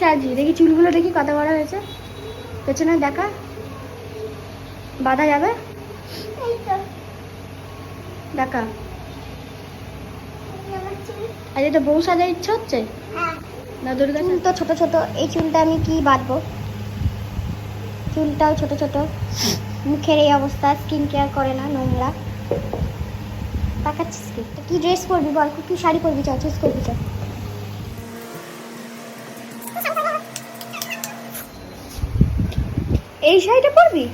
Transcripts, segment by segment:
সাজি দেখি চুলগুলো দেখি কত বড় হয়েছে। পেছনে দেখা। বাঁধা যাবে? দেখা। আজ এটা বউ সাজার ইচ্ছে হচ্ছে? না, দুর্গা চুল তো ছোট ছোট, এই চুলটা আমি কি বাঁধবো? চুলটাও ছোট ছোট। মুখের এই অবস্থা স্কিন কেয়ার করে না নোংরা। তাকাচ্ছিস কি? কি ড্রেস পরবি বল? কি শাড়ি পরবি? চল চুজ করবি, চল। এই শাড়িটা পরবি?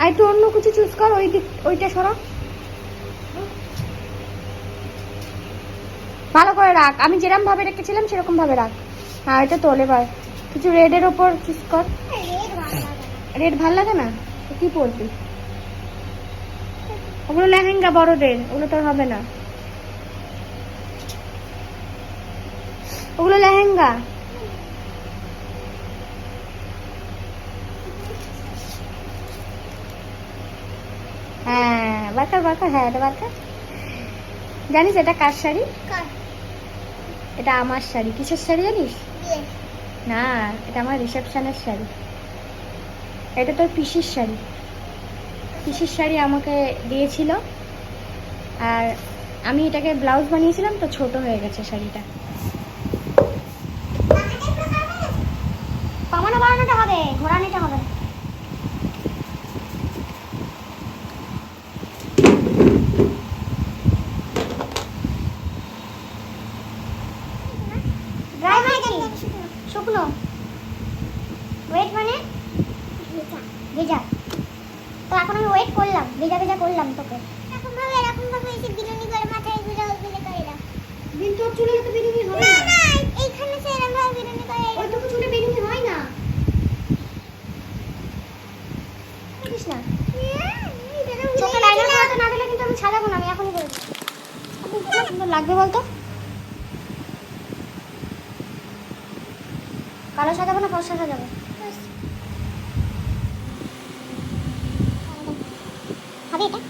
আর একটু অন্য কিছু চুজ কর, ওই দিক ওইটা সরা। ভালো করে রাখ। আমি যেরকম ভাবে রেখেছিলাম, সেরকম ভাবে রাখ। হ্যাঁ এটা তোল এবার। কিছু রেডের ওপর চুজ কর। রেড ভালো লাগে না? তো কি পরবি? ওগুলো লেহেঙ্গা বড় বড়দের, ওগুলো তোর হবে না। ওগুলো লেহেঙ্গা। হ্যাঁ বারকার বারকার হ্যাঁ এটা বারকার জানিস এটা কার শাড়ি? এটা আমার শাড়ি। কিসের শাড়ি জানিস? না এটা আমার রিসেপশনের শাড়ি। এটা তোর পিসির শাড়ি। পিসির শাড়ি আমাকে দিয়েছিল। আর আমি এটাকে ব্লাউজ বানিয়েছিলাম তো ছোট হয়ে গেছে শাড়িটা কমানো বাড়ানোটা হবে ঘোরানোটা হবে না। Dry মানে কি? শুকনো ওয়েট মানে ভেজা। তো এখন আমি ওয়েট করলাম ভেজা ভেজা করলাম তোকে। এরকম ভাবে এরকম ভাবে এসে বিনুনি করে মাথায় ঘুরে ঘুরে করে দাও। দিন তোর চুলে তো বেরুনি না? না এইখানে সে এরকম ভাবে বিনুনি করে ওই তো চুলে বেরুনি হয় না? বুঝিস না। চোখে লাইনার করাতে না দিলে কিন্তু আমি সাজাবো না আমি এখনই বলছি আপনি সুন্দর লাগবে বলতো? কালো সাজাবো না ফর্সা সাজাবো হবে এটা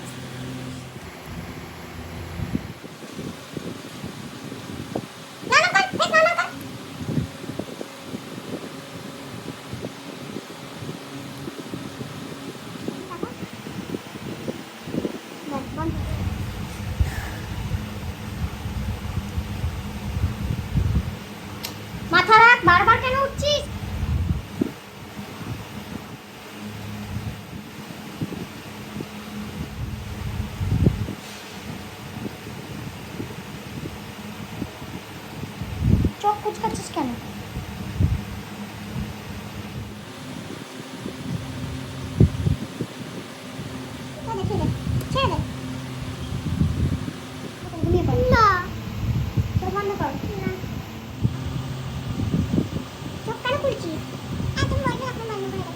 না না কর ফেস না না কর ব্যাস, বন্ধ। মাথা রাখ বারবার কেন উঠছিস চোখ কুচকাচ্ছিস কেন ছেড়ে দে, ছেড়ে দে, ছেড়ে দে। ঘুমিয়ে পড়। চোখ বন্ধ কর। চোখ কেন খুলছিস? একদম বলবি, একদম বন্ধ করে দে।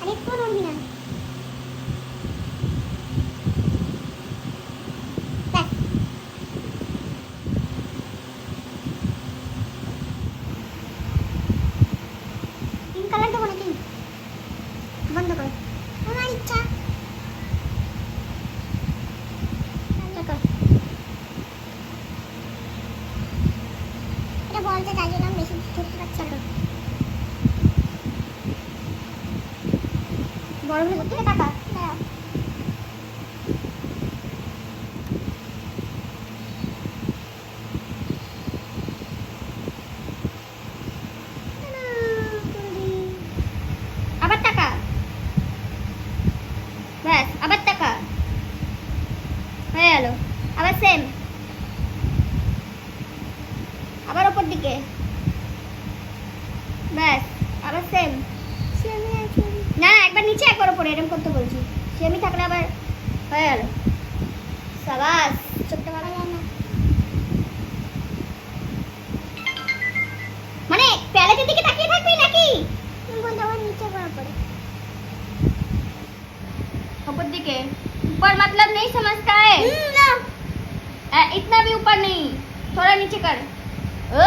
আর একটুও নড়বি না। ব্যাস। পিঙ্ক কালার দেবো নাকি বন্ধ কর আমার ইচ্ছা বন্ধ কর এটা বলতে তাই জন্য বেশি ঠিক পারছি না। বড় হয়ে কোথায় টাকা দাঁড়াও আবার টাকা ব্যাস আবার টাকা হয়ে গেল আবার সেম আবার ওপর দিকে ব্যাস আবার সেম না না একবার নিচে একবার ওপরে এরকম করতে বলছি সেমি থাকলে আবার হয়ে গেল সাবাস চোখটা বাড়া যায় না মানে প্যালেটের দিকে তাকিয়ে থাকবি নাকি বলতে আবার নিচে করা পড়ে ऊपर दिखे ऊपर मतलब नहीं समझता है না आ, इतना भी ऊपर नहीं थोड़ा नीचे कर ও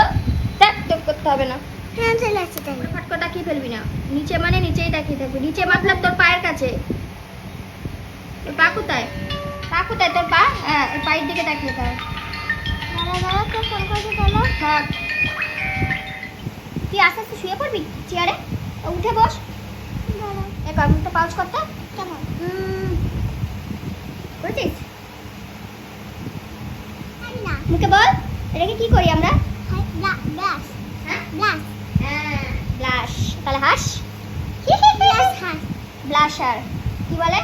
দেখ তো করতে হবে না হ্যাঁ চলে আসছি তাই। ফটকো তাকিয়ে ফেলবি না। নিচে মানে নিচেই তাকিয়ে থাকবি। নিচে মাতলাম তোর পায়ের কাছে। তোর পা কোথায়? পা কোথায়? তোর পা? হ্যাঁ, পায়ের দিকে তাকিয়ে থাক। তুই আস্তে আস্তে শুয়ে পড়বি চেয়ারে? উঠে বস। এক তো পাউচ করতে কেমন? বুঝেছিস মুখে বল। এটাকে কি করি আমরা? ব্লাস হ্যাঁ? ব্লাস ব্লাশ তাহলে হাস? ব্লাশার। কি বলে?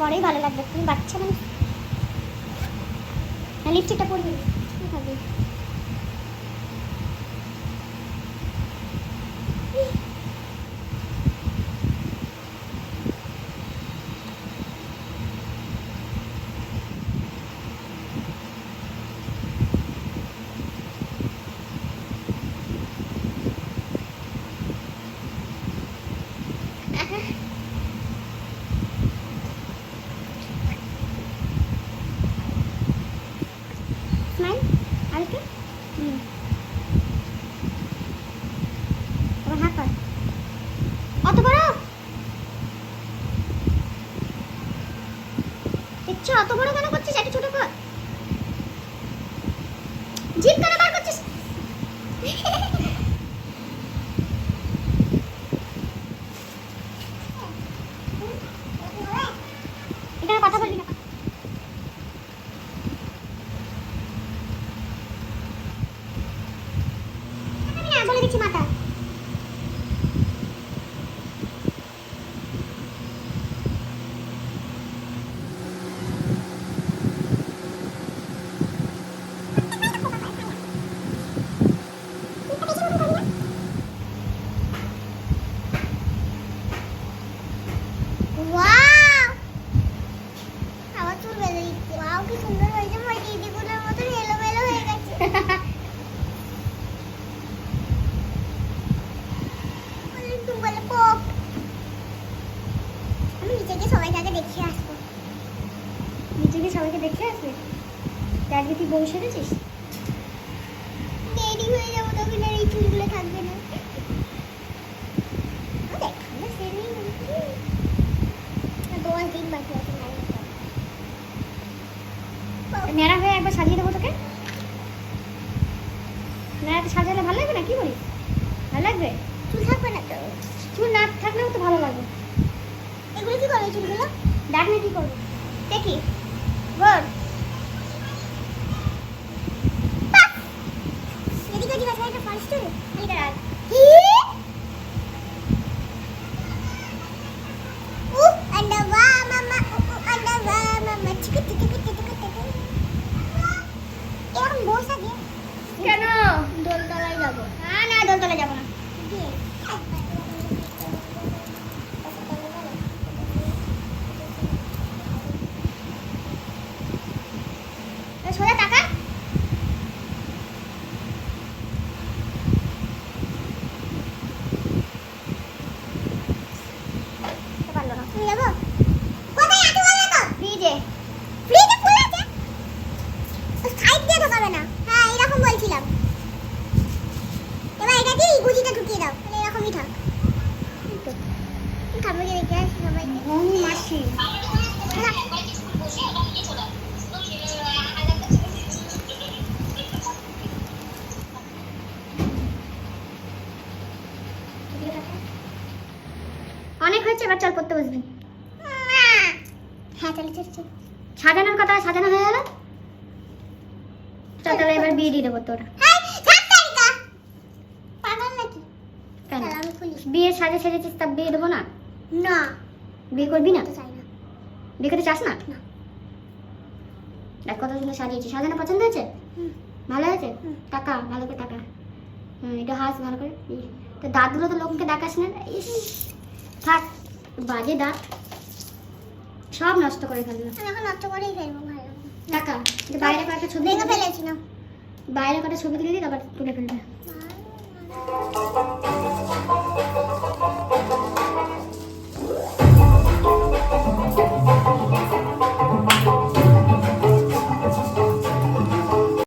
বড়ই ভালো লাগবে তুমি বাচ্চা মানে লিপস্টিকটা পরবি কি খাবি স্মাইল আর একটু হুম এবার হাত কর অত বড় ইচ্ছা অত বড় কেন করছিস? একটা ছোট কর। জিপ কেন বার করছিস এখানে কথা বলবি না আমি না বলে দিচ্ছি মাথা ওয়াও আবার চুল বেঁধে দিচ্ছে ওয়াও কি সুন্দর হয়েছে আমার দিদিগুলোর মতন এলোমেলো হয়ে গেছে একটু বলে পপ আমি নিচে গিয়ে সবাইকে আগে দেখিয়ে আসব নিচে গিয়ে সবাইকে দেখে আসবে তা আজকে তুই বউ সেরেছিস দেরি হয়ে যাব তখন আর এই চুলগুলো থাকবে না। ন্যাড়া হয়ে একবার সাজিয়ে দেবো তোকে। ন্যাড়াতে সাজালে ভালো লাগবে না? কি বলিস? ভালো লাগবে? চুল থাকবে না তো। চুল না থাকলেও তো ভালো লাগবে। এগুলো কি করবে চুলগুলো? দেখ না কি করব? দেখি। বল। কেন দোলতলায় যাব না না দোলতলা যাব না দিয়ে এ, সোজা টাকা পারল না তুমি যাব কোথায় এত বড় তো ফ্রিজে ফ্রিজে ফুল আছে সাইড দিয়ে ঢোকাবে না হ্যাঁ এরকম বলছিলাম এবার এটা দিয়ে এই গুজিটা ঢুকিয়ে দাও তাহলে এরকমই থাক ঠাকুরকে দেখে আসি সবাইকে অনেক হয়েছে এবার চল করতে বসবি। হ্যাঁ চলে চলে চলে সাজানোর কথা সাজানো হয়ে গেল? চল তাহলে এবার বিয়ে দিয়ে দেবো তোরা। বিয়ে সাজে সেজেছিস তা বিয়ে দেবো না? না। বিয়ে করবি না? বিয়ে করতে চাস না। দেখ কত সুন্দর সাজিয়েছি। সাজানো পছন্দ হয়েছে? ভালো হয়েছে? টাকা ভালো করে টাকা। হুম এটা হাস ভালো করে। তো দাঁতগুলো তো লোককে ডাকাস না। থাক বাজে দাঁত। সব নষ্ট করে ফেলল আমি এখন নষ্ট করেই ফেলব ভালো টাকা। বাইরে কয়েকটা ছবি ফেলেছি না। বাইরে কটা ছবি তুলে দিই তারপর তুলে ফেলবে।